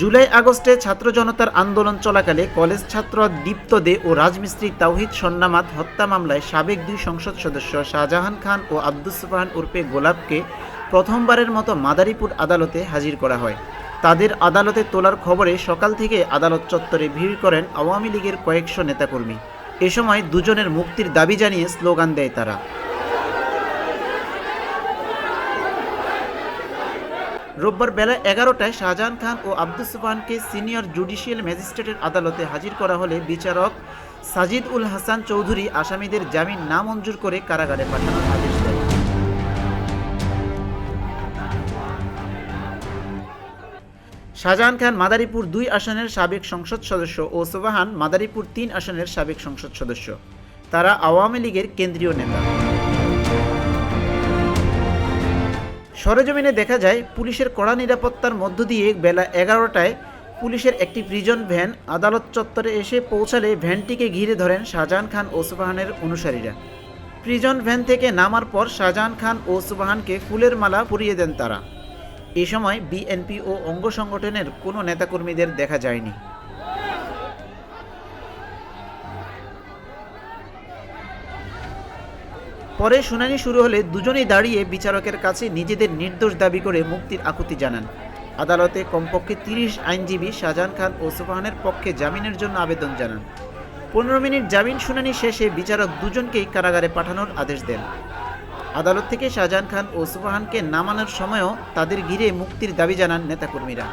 জুলাই আগস্টে ছাত্র জনতার আন্দোলন চলাকালে কলেজ ছাত্র দীপ্ত দে ও রাজমিস্ত্রি তাওহিদ সন্নামাত হত্যা মামলায় সাবেক দুই সংসদ সদস্য শাহজাহান খান ও আব্দুস সুবহান উর্ফে গোলাপকে প্রথমবারের মতো মাদারীপুর আদালতে হাজির করা হয়। তাদের আদালতে তোলার খবরে সকাল থেকে আদালত চত্বরে ভিড় করেন আওয়ামী লীগের কয়েকশো নেতাকর্মী। এ সময় দুজনের মুক্তির দাবি জানিয়ে স্লোগান দেয় তারা। রোববার বেলা এগারোটায় শাহজাহান খান ও আব্দুস সুবহানকে সিনিয়র জুডিশিয়াল ম্যাজিস্ট্রেটের আদালতে হাজির করা হলে বিচারক সাজিদ উল হাসান চৌধুরী আসামিদের জামিন না মঞ্জুর করে কারাগারে পাঠানোর আদেশ দেন। শাহজাহান খান মাদারীপুর দুই আসনের সাবেক সংসদ সদস্য ও সোবাহান মাদারীপুর তিন আসনের সাবেক সংসদ সদস্য। তারা আওয়ামী লীগের কেন্দ্রীয় নেতা। সরেজমিনে দেখা যায়, পুলিশের কড়া নিরাপত্তার মধ্য দিয়ে বেলা এগারোটায় পুলিশের একটি প্রিজন ভ্যান আদালত চত্বরে এসে পৌঁছালে ভ্যানটিকে ঘিরে ধরেন শাহজাহান খান ও সুবাহানের অনুসারীরা। প্রিজন ভ্যান থেকে নামার পর শাহজাহান খান ও সুবাহানকে ফুলের মালা পরিয়ে দেন তারা। এ সময় বিএনপি ও অঙ্গ সংগঠনের কোনো নেতাকর্মীদের দেখা যায়নি। পরে শুনানি শুরু হলে দুজনেই দাঁড়িয়ে বিচারকের কাছে নিজেদের নির্দোষ দাবি করে মুক্তির আকুতি জানান। আদালতে কমপক্ষে তিরিশ আইনজীবী শাহজাহান খান ও সুবাহানের পক্ষে জামিনের জন্য আবেদন জানান। পনেরো মিনিট জামিন শুনানি শেষে বিচারক দুজনকেই কারাগারে পাঠানোর আদেশ দেন। আদালত থেকে শাহজাহান খান ও সুবাহানকে নামানোর সময়ও তাদের ঘিরে মুক্তির দাবি জানান নেতাকর্মীরা।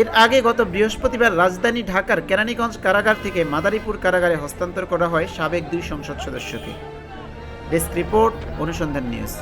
এর আগে গত বৃহস্পতিবার রাজধানী ঢাকার কেরানীগঞ্জ কারাগার থেকে মাদারীপুর কারাগারে হস্তান্তর করা হয় সাবেক দুই সংসদ সদস্যকে। Desk report Anusandhan news.